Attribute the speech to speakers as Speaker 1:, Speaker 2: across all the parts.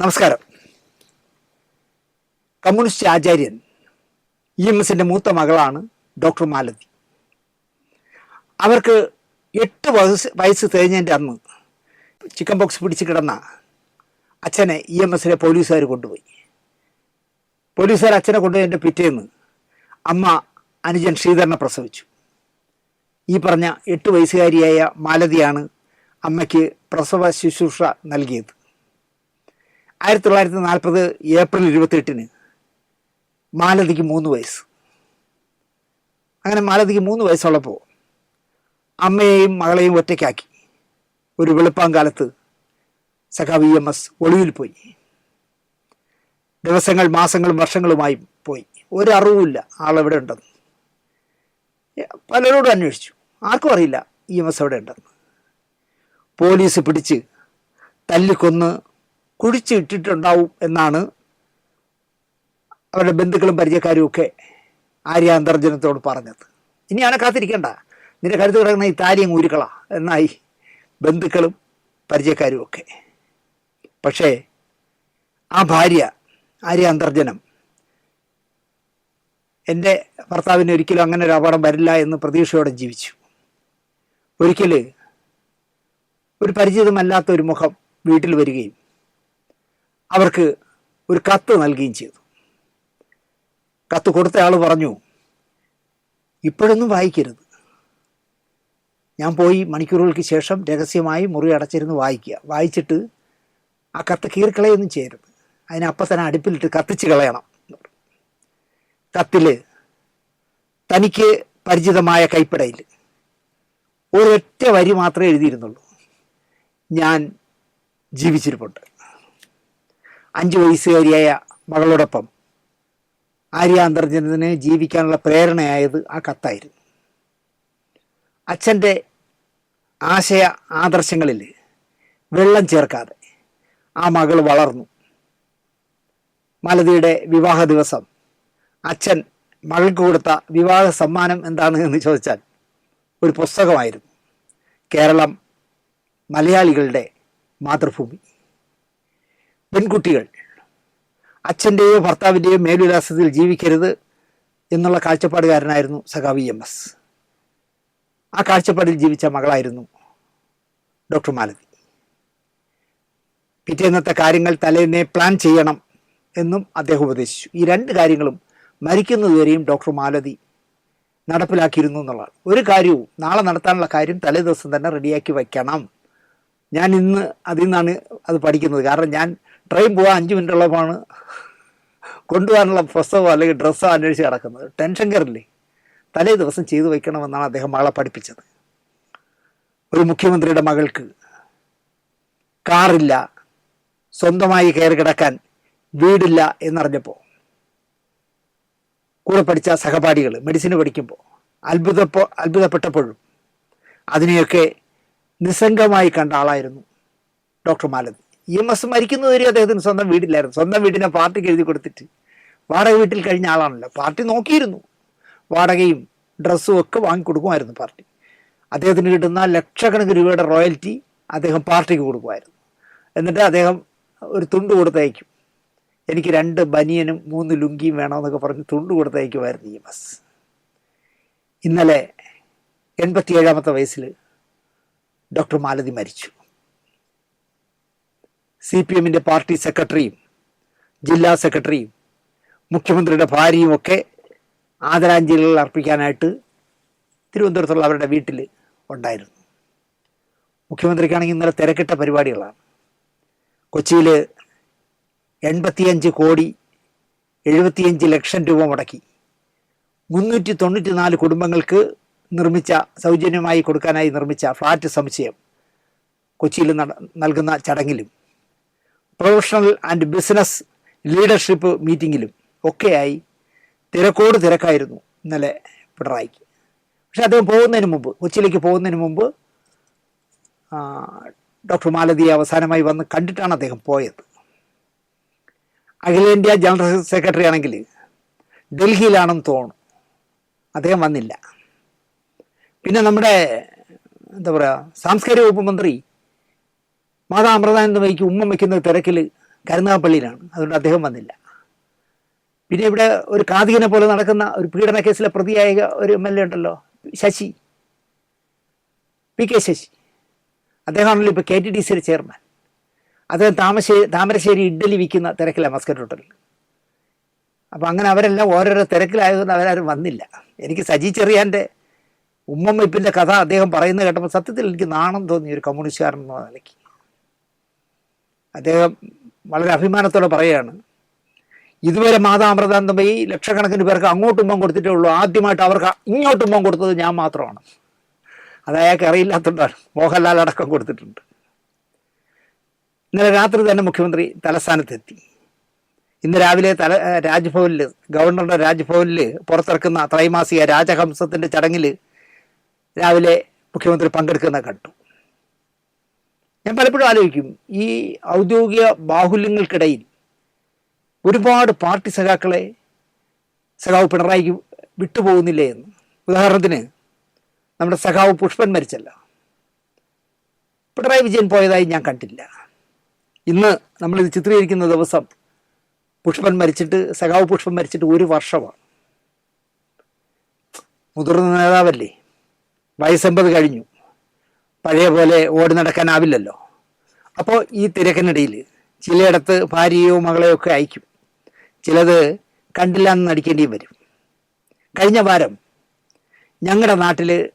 Speaker 1: നമസ്കാരം. കമ്മ്യൂണിസ്റ്റ് ആചാര്യൻ E M എസിന്റെ മൂത്ത മകളാണ് ഡോക്ടർ മാലതി. അവർക്ക് എട്ട് വയസ്സ് വയസ്സ് തികഞ്ഞതിന്റെ അന്ന് ചിക്കൻ ബോക്സ് പിടിച്ച് കിടന്ന അച്ഛനെ ഇ എം എസിലെ പോലീസുകാർ കൊണ്ടുപോയി. പോലീസുകാർ അച്ഛനെ കൊണ്ടുപോയതിന്റെ പിറ്റേന്ന് അമ്മ അനുജൻ ശ്രീധരനെ പ്രസവിച്ചു. ഈ പറഞ്ഞ എട്ട് വയസ്സുകാരിയായ മാലതിയാണ് അമ്മയ്ക്ക് പ്രസവ ശുശ്രൂഷ നൽകിയത്. ആയിരത്തി തൊള്ളായിരത്തി നാൽപ്പത് ഏപ്രിൽ ഇരുപത്തെട്ടിന് മാലതിക്ക് മൂന്ന് വയസ്സ്. അങ്ങനെ മാലതിക്ക് മൂന്ന് വയസ്സുള്ളപ്പോൾ അമ്മയെയും മകളെയും ഒറ്റയ്ക്കാക്കി. ഒരു വെളുപ്പാങ്കാലത്ത് സഖാവ് ഇ എം എസ് ഒളിവിൽ പോയി. ദിവസങ്ങൾ മാസങ്ങളും വർഷങ്ങളുമായി പോയി. ഒരു ആളെവിടെ ഉണ്ടെന്ന്. പലരോടും അന്വേഷിച്ചു. ആർക്കും അറിയില്ല ഇ എം എസ് എവിടെ ഉണ്ടെന്ന്. പോലീസ് പിടിച്ച് തല്ലിക്കൊന്ന് കുഴിച്ച് ഇട്ടിട്ടുണ്ടാവും എന്നാണ് അവരുടെ ബന്ധുക്കളും പരിചയക്കാരും ഒക്കെ ആര്യ അന്തർജനത്തോട് പറഞ്ഞത്. ഇനി അവനെ കാത്തിരിക്കണ്ട. നിന്റെ കരുത്ത് കിടക്കുന്ന ഈ താരിയും ഊരുക്കള എന്നായി ബന്ധുക്കളും പരിചയക്കാരും ഒക്കെ. പക്ഷേ ആ ഭാര്യ ആര്യ അന്തർജനം എന്റെ ഭർത്താവിന് ഒരിക്കലും അങ്ങനെ ഒരു അപകടം വരില്ല എന്ന് പ്രതീക്ഷയോടെ ജീവിച്ചു. ഒരിക്കൽ ഒരു പരിചിതമല്ലാത്ത ഒരു മുഖം വീട്ടിൽ വരികയും അവർക്ക് ഒരു കത്ത് നൽകുകയും ചെയ്തു. കത്ത് കൊടുത്ത ആൾ പറഞ്ഞു ഇപ്പോഴൊന്നും വായിക്കരുത്. ഞാൻ പോയി മണിക്കൂറുകൾക്ക് ശേഷം രഹസ്യമായി മുറി അടച്ചിരുന്ന് വായിക്കുക. വായിച്ചിട്ട് ആ കത്ത് കീറിക്കളയൊന്നും ചെയ്യരുത്. അതിനപ്പം തന്നെ അടുപ്പിലിട്ട് കത്തിച്ച് കളയണം. കത്തിൽ തനിക്ക് പരിചിതമായ കൈപ്പടയിൽ ഒരൊറ്റ വരി മാത്രമേ എഴുതിയിരുന്നുള്ളൂ. ഞാൻ ജീവിച്ചിരിപ്പുണ്ട്. അഞ്ച് വയസ്സുകാരിയായ മകളോടൊപ്പം ആര്യ അന്തർജനത്തിന് ജീവിക്കാനുള്ള പ്രേരണയായത് ആ കത്തായിരുന്നു. അച്ഛന്റെ ആശയ ആദർശങ്ങളിൽ വെള്ളം ചേർക്കാതെ ആ മകൾ വളർന്നു. മലതിയുടെ വിവാഹ ദിവസം അച്ഛൻ മകൾക്ക് കൊടുത്ത വിവാഹ സമ്മാനം എന്താണ് എന്ന് ചോദിച്ചാൽ ഒരു പുസ്തകമായിരുന്നു. കേരളം മലയാളികളുടെ മാതൃഭൂമി. പെൺകുട്ടികൾ. അച്ഛന്റെയോ ഭർത്താവിന്റെയോ മേലുല്ലാസത്തിൽ ജീവിക്കരുത് എന്നുള്ള കാഴ്ചപ്പാടുകാരനായിരുന്നു സഖാവി എം എസ്. ആ കാഴ്ചപ്പാടിൽ ജീവിച്ച മകളായിരുന്നു ഡോക്ടർ മാലതി. പിറ്റേന്നത്തെ കാര്യങ്ങൾ തലേന്നെ പ്ലാൻ ചെയ്യണം എന്നും അദ്ദേഹം ഉപദേശിച്ചു. ഈ രണ്ട് കാര്യങ്ങളും മരിക്കുന്നതുവരെയും ഡോക്ടർ മാലതി നടപ്പിലാക്കിയിരുന്നു എന്നുള്ളതാണ്. ഒരു കാര്യവും നാളെ നടത്താനുള്ള കാര്യം തലേ ദിവസം തന്നെ റെഡിയാക്കി വയ്ക്കണം. ഞാൻ ഇന്ന് അതിൽ നിന്നാണ് അത് പഠിക്കുന്നത്. കാരണം ഞാൻ ട്രെയിൻ പോകാൻ അഞ്ച് മിനിറ്റ് ഉള്ളപ്പോഴാണ് കൊണ്ടുപോകാനുള്ള പുസ്തകമോ അല്ലെങ്കിൽ ഡ്രസ്സോ അന്വേഷിച്ച് കിടക്കുന്നത്. ടെൻഷൻ കയറില്ലേ? തലേ ദിവസം ചെയ്തു വയ്ക്കണമെന്നാണ് അദ്ദേഹം മകളെ പഠിപ്പിച്ചത്. ഒരു മുഖ്യമന്ത്രിയുടെ മകൾക്ക് കാറില്ല സ്വന്തമായി കയറി കിടക്കാൻ വീടില്ല എന്നറിഞ്ഞപ്പോൾ കൂടെ പഠിച്ച സഹപാഠികൾ മെഡിസിൻ പഠിക്കുമ്പോൾ അത്ഭുതപ്പോ അത്ഭുതപ്പെട്ടപ്പോഴും അതിനെയൊക്കെ നിസ്സംഗമായി കണ്ട ആളായിരുന്നു doctor Malathi. E M S മരിക്കുന്നതുവരെ അദ്ദേഹത്തിന് സ്വന്തം വീടില്ലായിരുന്നു. സ്വന്തം വീടിനെ പാർട്ടിക്ക് എഴുതി കൊടുത്തിട്ട്. വാടക വീട്ടിൽ കഴിഞ്ഞ ആളാണല്ലോ. പാർട്ടി നോക്കിയിരുന്നു. വാടകയും ഡ്രസ്സും ഒക്കെ വാങ്ങിക്കൊടുക്കുമായിരുന്നു പാർട്ടി. അദ്ദേഹത്തിന് കിട്ടുന്ന ലക്ഷക്കണക്കിന് രൂപയുടെ റോയൽറ്റി അദ്ദേഹം പാർട്ടിക്ക് കൊടുക്കുമായിരുന്നു. എന്നിട്ട് അദ്ദേഹം ഒരു തുണ്ട് കൊടുത്തയക്കും. എനിക്ക് രണ്ട് ബനിയനും മൂന്ന് ലുങ്കിയും വേണമെന്നൊക്കെ പറഞ്ഞ് തുണ്ട് കൊടുത്തയക്കുമായിരുന്നു ഇ എം എസ് ഇന്നലെ എൺപത്തിയേഴാമത്തെ വയസ്സിൽ ഡോക്ടർ മാലതി മരിച്ചു. സി പി എമ്മിന്റെ പാർട്ടി സെക്രട്ടറിയും ജില്ലാ സെക്രട്ടറിയും മുഖ്യമന്ത്രിയുടെ ഭാര്യയും ഒക്കെ ആദരാഞ്ജലികൾ അർപ്പിക്കാനായിട്ട് തിരുവനന്തപുരത്തുള്ള അവരുടെ വീട്ടിൽ ഉണ്ടായിരുന്നു. മുഖ്യമന്ത്രിക്കാണെങ്കിൽ ഇന്നലെ തിരക്കിട്ട പരിപാടികളാണ്. കൊച്ചിയിൽ എൺപത്തിയഞ്ച് കോടി എഴുപത്തിയഞ്ച് ലക്ഷം രൂപ മുടക്കി. മുന്നൂറ്റി തൊണ്ണൂറ്റി നാല് കുടുംബങ്ങൾക്ക് നിർമ്മിച്ച സൗജന്യമായി കൊടുക്കാനായി നിർമ്മിച്ച ഫ്ലാറ്റ് സമുച്ചയം കൊച്ചിയിൽ നൽകുന്ന ചടങ്ങിലും പ്രൊഫഷണൽ ആൻഡ് ബിസിനസ് ലീഡർഷിപ്പ് മീറ്റിങ്ങിലും ഒക്കെയായി തിരക്കോട് തിരക്കായിരുന്നു ഇന്നലെ പിണറായിക്ക്. പക്ഷെ അദ്ദേഹം പോകുന്നതിന് മുമ്പ് കൊച്ചിയിലേക്ക് പോകുന്നതിന് മുമ്പ് ഡോക്ടർ മാലതിയെ അവസാനമായി വന്ന് കണ്ടിട്ടാണ് അദ്ദേഹം പോയത്. അഖിലേന്ത്യാ ജനറൽ സെക്രട്ടറി ആണെങ്കിൽ ഡൽഹിയിലാണെന്ന് തോന്നുന്നു. അദ്ദേഹം വന്നില്ല. പിന്നെ നമ്മുടെ എന്താ പറയുക സാംസ്കാരിക വകുപ്പ് മന്ത്രി മാതാ അമൃതാനന്ദമയ്ക്ക് ഉമ്മ വയ്ക്കുന്ന തിരക്കിൽ കരുനാഗപ്പള്ളിയിലാണ്. അതുകൊണ്ട് അദ്ദേഹം വന്നില്ല. പിന്നെ ഇവിടെ ഒരു കാതികനെ പോലെ നടക്കുന്ന ഒരു പീഡന കേസിലെ പ്രതിയായ ഒരു എം എൽ എ ഉണ്ടല്ലോ ശശി. P K Sasi. അദ്ദേഹമാണല്ലോ ഇപ്പോൾ കെ ടി ഡി സിയുടെ ചെയർമാൻ. അദ്ദേഹം താമശ്ശേരി താമരശ്ശേരി ഇഡ്ഡലി വിൽക്കുന്ന തിരക്കിലാണ് മസ്കറ്റ് ഹോട്ടലിൽ. അപ്പോൾ അങ്ങനെ അവരെല്ലാം ഓരോരോ തിരക്കിലായതുകൊണ്ട് അവരാരും വന്നില്ല. എനിക്ക് സജി ചെറിയാന്റെ ഉമ്മമ്മയിപ്പിന്റെ കഥ അദ്ദേഹം പറയുന്നത് കേട്ടപ്പോൾ സത്യത്തിൽ എനിക്ക് നാണം തോന്നി ഒരു കമ്മ്യൂണിസ്റ്റുകാരൻ എന്ന നിലയ്ക്ക്. അദ്ദേഹം വളരെ അഭിമാനത്തോടെ പറയുകയാണ് ഇതുവരെ മാതാമൃതാന്തം പോയി ലക്ഷക്കണക്കിന് പേർക്ക് അങ്ങോട്ടും ഉമ്മം കൊടുത്തിട്ടേ ഉള്ളൂ. ആദ്യമായിട്ട് അവർക്ക് ഇങ്ങോട്ടും ഉമ്മം കൊടുത്തത് ഞാൻ മാത്രമാണ്. അത് അയാൾക്ക് അറിയില്ലാത്തതുകൊണ്ടാണ് മോഹൻലാൽ അടക്കം കൊടുത്തിട്ടുണ്ട്. ഇന്നലെ രാത്രി തന്നെ മുഖ്യമന്ത്രി തലസ്ഥാനത്തെത്തി. ഇന്ന് രാവിലെ തല രാജ്ഭവനിൽ ഗവർണറുടെ രാജ്ഭവനിൽ പുറത്തിറക്കുന്ന ത്രൈമാസിക രാജഹംസത്തിന്റെ ചടങ്ങിൽ രാവിലെ മുഖ്യമന്ത്രി പങ്കെടുക്കുന്ന കണ്ടു. ഞാൻ പലപ്പോഴും ആലോചിക്കും ഈ ഔദ്യോഗിക ബാഹുല്യങ്ങൾക്കിടയിൽ ഒരുപാട് പാർട്ടി സഖാക്കളെ സഖാവ് പിണറായിക്ക് വിട്ടുപോകുന്നില്ലേ എന്ന്. ഉദാഹരണത്തിന് നമ്മുടെ സഖാവ് പുഷ്പൻ മരിച്ചല്ല. പിണറായി വിജയൻ പോയതായി ഞാൻ കണ്ടില്ല. ഇന്ന് നമ്മളിത് ചിത്രീകരിക്കുന്ന ദിവസം പുഷ്പൻ മരിച്ചിട്ട് സഖാവ് പുഷ്പൻ മരിച്ചിട്ട് ഒരു വർഷമാണ്. മുതിർന്ന നേതാവല്ലേ? വയസ്സമ്പത് കഴിഞ്ഞു. പഴയ പോലെ ഓടി നടക്കാനാവില്ലല്ലോ. അപ്പോൾ ഈ തിരക്കിനിടയിൽ ചിലയിടത്ത് ഭാര്യയോ മകളെയോ ഒക്കെ അയക്കും. ചിലത് കണ്ടില്ല എന്ന് നടിക്കേണ്ടിയും വരും. കഴിഞ്ഞ വാരം ഞങ്ങളുടെ നാട്ടിൽ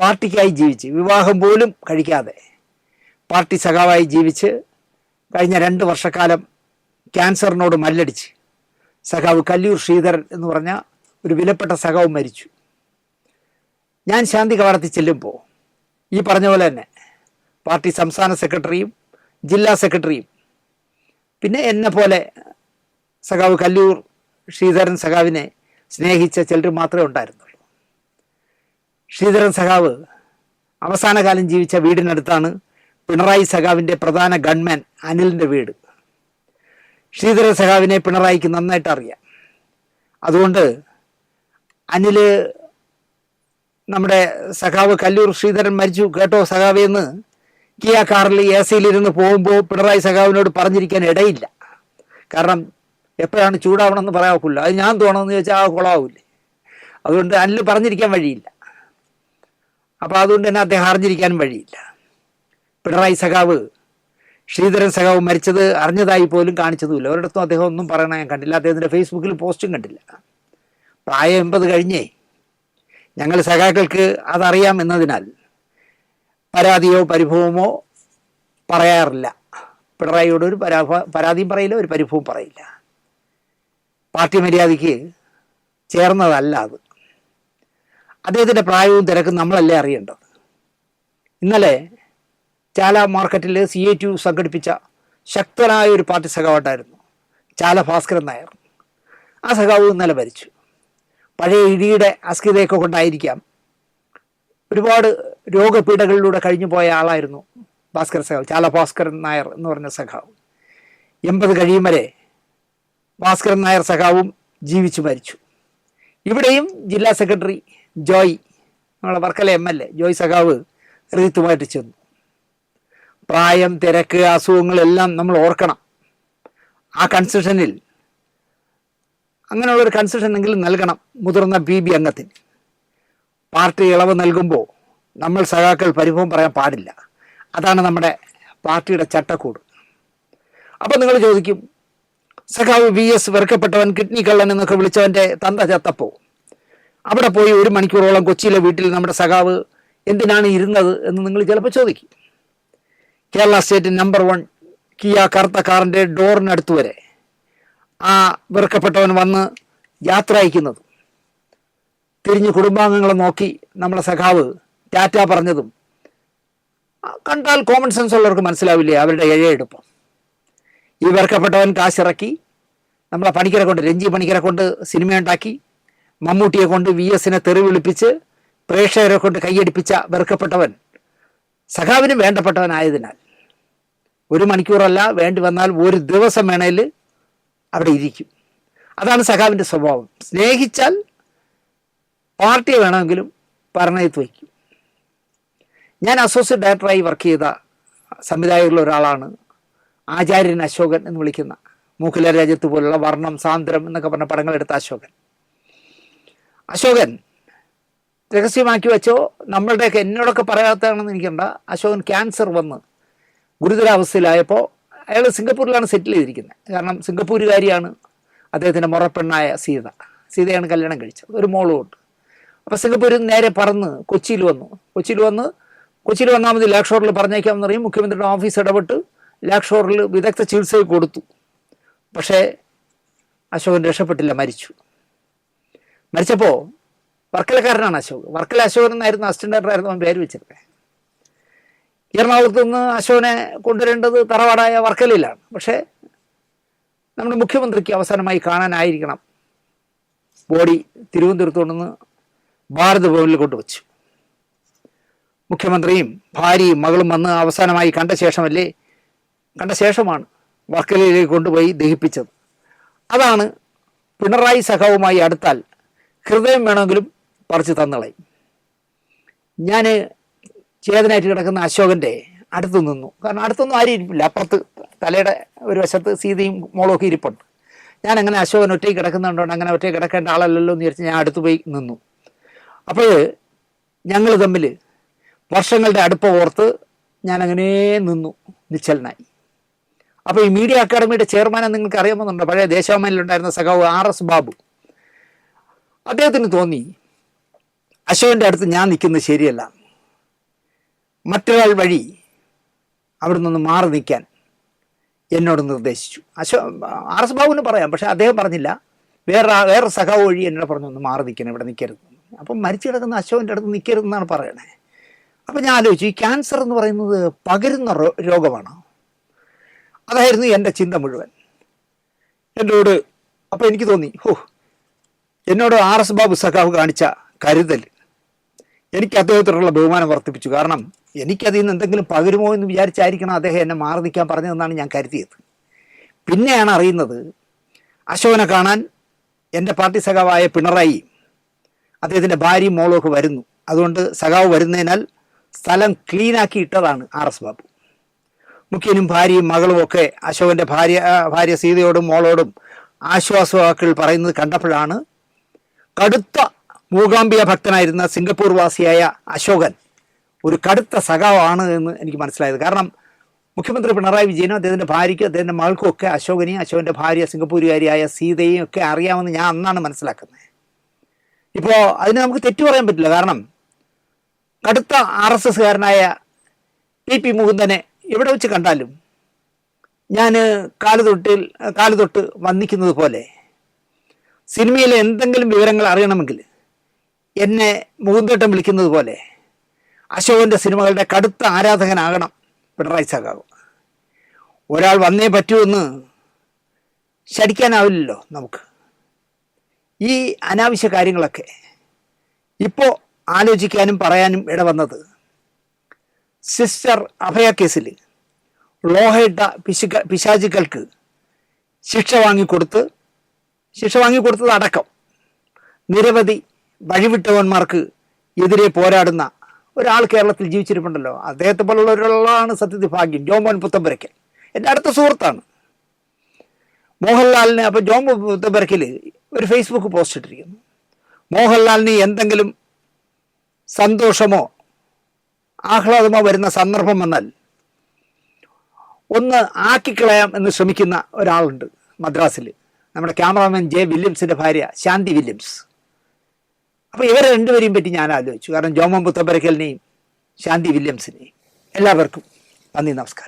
Speaker 1: പാർട്ടിക്കായി ജീവിച്ച് വിവാഹം പോലും കഴിക്കാതെ പാർട്ടി സഖാവായി ജീവിച്ച് കഴിഞ്ഞ രണ്ട് വർഷക്കാലം ക്യാൻസറിനോട് മല്ലടിച്ച് സഖാവ് കല്ലൂർ ശ്രീധരൻ എന്ന് പറഞ്ഞ ഒരു വിലപ്പെട്ട സഖാവ് മരിച്ചു. ഞാൻ ശാന്തി കവാടത്തിൽ ചെല്ലുമ്പോൾ ഈ പറഞ്ഞ പോലെ തന്നെ. പാർട്ടി സംസ്ഥാന സെക്രട്ടറിയും ജില്ലാ സെക്രട്ടറിയും. പിന്നെ എന്നെ പോലെ സഖാവ് കല്ലൂർ ശ്രീധരൻ സഖാവിനെ സ്നേഹിച്ച ചിലർ മാത്രമേ ഉണ്ടായിരുന്നുള്ളൂ. ശ്രീധരൻ സഖാവ് അവസാന കാലം ജീവിച്ച വീടിനടുത്താണ് പിണറായി സഖാവിന്റെ പ്രധാന ഗൺമാൻ അനിലിന്റെ വീട്. ശ്രീധരൻ സഖാവിനെ പിണറായിക്ക് നന്നായിട്ട് അറിയാം. അതുകൊണ്ട് അനിൽ നമ്മുടെ സഖാവ് കല്ലൂർ ശ്രീധരൻ മരിച്ചു. കേട്ടോ സഖാവ് എന്ന്? കിയ കാറിൽ എ സിയിലിരുന്ന് പോകുമ്പോൾ പിണറായി സഖാവിനോട് പറഞ്ഞിരിക്കാൻ ഇടയില്ല. കാരണം എപ്പോഴാണ് ചൂടാവണമെന്ന് പറയാൻ ഒക്കില്ല അത് ഞാൻ തോണമെന്ന് ചോദിച്ചാൽ ആ കുളമാവില്ലേ അതുകൊണ്ട് അനിൽ പറഞ്ഞിരിക്കാൻ വഴിയില്ല. അപ്പോൾ അതുകൊണ്ട് തന്നെ അദ്ദേഹം അറിഞ്ഞിരിക്കാനും വഴിയില്ല. പിണറായി സഖാവ് ശ്രീധരൻ സഖാവ് മരിച്ചത് അറിഞ്ഞതായി പോലും കാണിച്ചതുമില്ല. ഒരിടത്തും അദ്ദേഹം ഒന്നും പറയണ ഞാൻ കണ്ടില്ല. അദ്ദേഹത്തിന്റെ ഫേസ്ബുക്കിൽ പോസ്റ്റും കണ്ടില്ല. പ്രായം എൺപത് കഴിഞ്ഞേ. ഞങ്ങൾ സഖാക്കൾക്ക് അതറിയാം എന്നതിനാൽ പരാതിയോ പരിഭവമോ പറയാറില്ല. പിണറായിയോട് ഒരു പരാ പരാതിയും പറയില്ല ഒരു പരിഭവവും പറയില്ല. പാർട്ടി മര്യാദയ്ക്ക് ചേർന്നതല്ല അത്. അദ്ദേഹത്തിന്റെ പ്രായവും തിരക്കും നമ്മളല്ലേ അറിയേണ്ടത്. ഇന്നലെ ചാല മാർക്കറ്റിൽ സി എ ടു സംഘടിപ്പിച്ച ശക്തനായ ഒരു പാർട്ടി സഖാവായിട്ടായിരുന്നു ചാല ഭാസ്കരൻ നായർ. ആ സഖാവ് ഇന്നലെ ഭരിച്ചു പഴയ ഇടിയുടെ അസ്ഥിതയൊക്കെ കൊണ്ടായിരിക്കാം. ഒരുപാട് രോഗപീഠകളിലൂടെ കഴിഞ്ഞു പോയ ആളായിരുന്നു ഭാസ്കര സഖാവ് ചാല ഭാസ്കരൻ നായർ എന്ന് പറഞ്ഞ സഖാവ്. എൺപത് കഴിയും വരെ ഭാസ്കരൻ നായർ സഖാവും ജീവിച്ചു മരിച്ചു. ഇവിടെയും ജില്ലാ സെക്രട്ടറി ജോയ് നമ്മളെ Varkala M L A Joy സഖാവ് റീത്തുമായിട്ട് ചെന്നു. പ്രായം തിരക്ക് അസുഖങ്ങളെല്ലാം നമ്മൾ ഓർക്കണം. ആ കൺസെഷനിൽ അങ്ങനെയുള്ള ഒരു കൺസെഷൻ എങ്കിലും നൽകണം മുതിർന്ന ബി ബി അംഗത്തിന്. പാർട്ടി ഇളവ് നൽകുമ്പോൾ നമ്മൾ സഖാക്കൾ പരിഭവം പറയാൻ പാടില്ല. അതാണ് നമ്മുടെ പാർട്ടിയുടെ ചട്ടക്കൂട്. അപ്പം നിങ്ങൾ ചോദിക്കും സഖാവ് വി എസ് വെറുക്കപ്പെട്ടവൻ കിഡ്നി കള്ളൻ എന്നൊക്കെ വിളിച്ചവന്റെ തന്ത ചത്തപ്പോ? അവിടെ പോയി ഒരു മണിക്കൂറോളം കൊച്ചിയിലെ വീട്ടിൽ നമ്മുടെ സഖാവ് എന്തിനാണ് ഇരുന്നത് എന്ന് നിങ്ങൾ ചിലപ്പോൾ ചോദിക്കും. Kerala state number one Kia കറുത്ത കാറിന്റെ ഡോറിനടുത്ത് വരെ. ആ വെറുക്കപ്പെട്ടവൻ വന്ന് യാത്ര അയക്കുന്നത് തിരിഞ്ഞ് കുടുംബാംഗങ്ങളെ നോക്കി നമ്മളെ സഖാവ് ടാറ്റ പറഞ്ഞതും കണ്ടാൽ കോമൺ സെൻസ് ഉള്ളവർക്ക് മനസ്സിലാവില്ലേ അവരുടെ ഇഴയെടുപ്പം. ഈ വെറുക്കപ്പെട്ടവൻ കാശിറക്കി നമ്മളെ പണിക്കരെ കൊണ്ട് രഞ്ജി പണിക്കരെ കൊണ്ട് സിനിമ ഉണ്ടാക്കി മമ്മൂട്ടിയെ കൊണ്ട് വി എസിനെ തെറി വിളിപ്പിച്ച് പ്രേക്ഷകരെ കൊണ്ട് കൈയടിപ്പിച്ച വെറുക്കപ്പെട്ടവൻ സഖാവിനും വേണ്ടപ്പെട്ടവനായതിനാൽ ഒരു മണിക്കൂറല്ല വേണ്ടി വന്നാൽ ഒരു ദിവസം വേണേൽ അവിടെ ഇരിക്കും. അതാണ് സഖാവിന്റെ സ്വഭാവം. സ്നേഹിച്ചാൽ പാർട്ടിയെ വേണമെങ്കിലും ഭരണയത്ത് വയ്ക്കും. ഞാൻ അസോസിയേറ്റ് ഡയറക്ടറായി വർക്ക് ചെയ്ത സംവിധായകരിൽ ഒരാളാണ്. ആചാര്യൻ അശോകൻ എന്ന് വിളിക്കുന്ന മൂക്കില രാജ്യത്ത് പോലുള്ള വർണം സാന്ദ്രം എന്നൊക്കെ പറഞ്ഞ പടങ്ങളെടുത്ത അശോകൻ. അശോകൻ രഹസ്യമാക്കി വെച്ചോ? നമ്മളുടെയൊക്കെ എന്നോടൊക്കെ പറയാത്തതാണെന്ന് എനിക്കുണ്ട് അശോകൻ ക്യാൻസർ വന്ന് ഗുരുതരാവസ്ഥയിലായപ്പോൾ അയാൾ സിംഗപ്പൂരിലാണ് സെറ്റിൽ ചെയ്തിരിക്കുന്നത്. കാരണം സിംഗപ്പൂരുകാരിയാണ് അദ്ദേഹത്തിന്റെ മുറപ്പെണ്ണായ സീത. സീതയാണ് കല്യാണം കഴിച്ചത്. ഒരു മോളും ഉണ്ട് അപ്പോൾ സിംഗപ്പൂരിൽ നേരെ പറന്ന് കൊച്ചിയിൽ വന്നു. കൊച്ചിയിൽ വന്ന് കൊച്ചിയിൽ വന്നാൽ മതി ലാക്ഷോറിൽ പറഞ്ഞേക്കാമെന്ന് പറയും മുഖ്യമന്ത്രിയുടെ ഓഫീസ് ഇടപെട്ട് ലാക്ഷോറിൽ വിദഗ്ധ ചികിത്സ കൊടുത്തു. പക്ഷേ അശോകൻ രക്ഷപ്പെട്ടില്ല മരിച്ചു. മരിച്ചപ്പോൾ വർക്കലക്കാരനാണ് അശോക് വർക്കല അശോകൻ എന്നായിരുന്നു അസിസ്റ്റന്റ് ഡയറക്ടറായിരുന്നു അവൻ പേര് വെച്ചിരുന്നത്. എറണാകുളത്ത് നിന്ന് അശോകനെ കൊണ്ടുവരേണ്ടത് തറവാടായ വർക്കലയിലാണ്. പക്ഷേ നമ്മുടെ മുഖ്യമന്ത്രിക്ക് അവസാനമായി കാണാനായിരിക്കണം. ബോഡി തിരുവനന്തപുരത്ത് കൊണ്ടുവന്ന് ഭാരത് ഭവനിൽ കൊണ്ടുവച്ചു. മുഖ്യമന്ത്രിയും ഭാര്യയും മകളും വന്ന് അവസാനമായി കണ്ട ശേഷമല്ലേ? കണ്ട ശേഷമാണ് വർക്കലയിലേക്ക് കൊണ്ടുപോയി ദഹിപ്പിച്ചത്. അതാണ് പിണറായി സഖാവുമായി അടുത്താൽ ഹൃദയം വേണമെങ്കിലും പറിച്ചു തന്നളയും. ഞാൻ ചേതനായിട്ട് കിടക്കുന്ന അശോകന്റെ അടുത്ത് നിന്നു. കാരണം അടുത്തൊന്നും ആരും ഇരിപ്പില്ല. അപ്പുറത്ത് തലയുടെ ഒരു വശത്ത് സീതയും മോളും ഒക്കെ ഇരിപ്പുണ്ട്. ഞാൻ അങ്ങനെ അശോകൻ ഒറ്റയ്ക്ക് കിടക്കുന്നുണ്ടോ അങ്ങനെ ഒറ്റയ്ക്ക് കിടക്കേണ്ട ആളല്ലല്ലോ എന്ന് വിചാരിച്ച് ഞാൻ അടുത്ത് പോയി നിന്നു. അപ്പോൾ ഞങ്ങൾ തമ്മിൽ വർഷങ്ങളുടെ അടുപ്പം ഓർത്ത് ഞാൻ അങ്ങനെ നിന്നു. നിശ്ചലനായി. അപ്പോൾ ഈ മീഡിയ അക്കാഡമിയുടെ ചെയർമാനെ നിങ്ങൾക്ക് അറിയാമെന്നുണ്ടോ? പഴയ ദേശാഭിമാനിലുണ്ടായിരുന്ന സഖാവ് ആർ എസ് ബാബു. അദ്ദേഹത്തിന് തോന്നി അശോകന്റെ അടുത്ത് ഞാൻ നിൽക്കുന്നത് ശരിയല്ല. മറ്റൊരാൾ വഴി അവിടെ നിന്ന് മാറി നിൽക്കാൻ എന്നോട് നിർദ്ദേശിച്ചു. അശോ ആർ എസ് ബാബുവിന് പറയാം പക്ഷെ അദ്ദേഹം പറഞ്ഞില്ല. വേറെ വേറെ സഖാവ് വഴി എന്നോട് പറഞ്ഞു ഒന്ന് മാറി നിൽക്കണം ഇവിടെ നിൽക്കരുത്. അപ്പം മരിച്ചു കിടക്കുന്ന അശോകന്റെ അടുത്ത് നിൽക്കരുതെന്നാണ് പറയണേ. അപ്പം ഞാൻ ആലോചിച്ചു ഈ ക്യാൻസർ എന്ന് പറയുന്നത് പകരുന്ന രോഗമാണ്? അതായിരുന്നു എന്റെ ചിന്ത മുഴുവൻ. എന്നോട് അപ്പോൾ എനിക്ക് തോന്നി ഹോ എന്നോട് ആർ എസ് ബാബു സഖാവ് കാണിച്ച കരുതൽ എനിക്ക് അദ്ദേഹത്തോടുള്ള ബഹുമാനം വർദ്ധിപ്പിച്ചു. കാരണം എനിക്കതിൽ നിന്ന് എന്തെങ്കിലും പകരുമോ എന്ന് വിചാരിച്ചായിരിക്കണം അദ്ദേഹം എന്നെ മാറി നിൽക്കാൻ പറഞ്ഞതെന്നാണ് ഞാൻ കരുതിയത്. പിന്നെയാണ് അറിയുന്നത് അശോകനെ കാണാൻ എന്റെ പാർട്ടി സഖാവായ പിണറായി അദ്ദേഹത്തിന്റെ ഭാര്യയും മോളൊക്കെ വരുന്നു. അതുകൊണ്ട് സഖാവ് വരുന്നതിനാൽ സ്ഥലം ക്ലീനാക്കി ഇട്ടതാണ് ആർ എസ് ബാബു. മുഖ്യനും ഭാര്യയും മകളും ഒക്കെ അശോകന്റെ ഭാര്യ ഭാര്യ സീതയോടും മോളോടും ആശ്വാസവാക്കുകൾ പറയുന്നത് കണ്ടപ്പോഴാണ് കടുത്ത മൂകാംബിക ഭക്തനായിരുന്ന സിംഗപ്പൂർ വാസിയായ അശോകൻ ഒരു കടുത്ത സഖാവാണ് എന്ന് എനിക്ക് മനസ്സിലായത്. കാരണം മുഖ്യമന്ത്രി പിണറായി വിജയനും അദ്ദേഹത്തിന്റെ ഭാര്യയ്ക്കും അദ്ദേഹത്തിന്റെ മകൾക്കും ഒക്കെ അശോകനെയും അശോകന്റെ ഭാര്യ സിംഗപ്പൂരുകാരിയായ സീതയും ഒക്കെ അറിയാമെന്ന് ഞാൻ അന്നാണ് മനസ്സിലാക്കുന്നത്. ഇപ്പോൾ അതിന് നമുക്ക് തെറ്റു പറയാൻ പറ്റില്ല. കാരണം കടുത്ത ആർ എസ് എസ്കാരനായ ടി പി മുകുന്ദനെ എവിടെ വെച്ച് കണ്ടാലും ഞാൻ കാലുതൊട്ടിൽ കാലുതൊട്ട് വന്നിക്കുന്നത് പോലെ സിനിമയിലെ എന്തെങ്കിലും വിവരങ്ങൾ അറിയണമെങ്കിൽ എന്നെ മുകുന്ദേട്ടം വിളിക്കുന്നത് പോലെ അശോകന്റെ സിനിമകളുടെ കടുത്ത ആരാധകനാകണം പിണറായി സഖാവ് ഒരാൾ വന്നേ പറ്റുമെന്ന് ശടിക്കാനാവില്ലല്ലോ നമുക്ക്. ഈ അനാവശ്യ കാര്യങ്ങളൊക്കെ ഇപ്പോൾ ആലോചിക്കാനും പറയാനും ഇടവന്നത് സിസ്റ്റർ അഭയ കേസിൽ ലോഹയിട്ട പിശുക പിശാചുക്കൾക്ക് ശിക്ഷ വാങ്ങിക്കൊടുത്ത് ശിക്ഷ വാങ്ങിക്കൊടുത്തത് അടക്കം നിരവധി വഴിവിട്ടവന്മാർക്ക് എതിരെ പോരാടുന്ന ഒരാൾ കേരളത്തിൽ ജീവിച്ചിരിപ്പുണ്ടല്ലോ. അദ്ദേഹത്തെ പോലുള്ള ഒരാളാണ് സത്യത്തിൽ ഭാഗ്യം. ജോമോൻ പുത്തമ്പരക്കൽ. എന്റെ അടുത്ത സുഹൃത്താണ്. മോഹൻലാലിന് അപ്പോൾ ജോം പുത്തമ്പരക്കൽ ഒരു ഫേസ്ബുക്ക് പോസ്റ്റ് ഇട്ടിരിക്കുന്നു. മോഹൻലാലിന് എന്തെങ്കിലും സന്തോഷമോ ആഹ്ലാദമോ വരുന്ന സന്ദർഭം വന്നാൽ ഒന്ന് ആക്കിക്കളയാം എന്ന് ശ്രമിക്കുന്ന ഒരാളുണ്ട് മദ്രാസിൽ നമ്മുടെ ക്യാമറാമാൻ ജെ വില്യംസിന്റെ ഭാര്യ ശാന്തി വില്യംസ്. അപ്പോൾ ഇവരെ രണ്ടുപേരെയും പറ്റി ഞാൻ ആലോചിച്ചു. കാരണം ജോമൻ പുത്തപ്പരക്കലിനെയും ശാന്തി വില്യംസിനെയും എല്ലാവർക്കും നന്ദി നമസ്കാരം.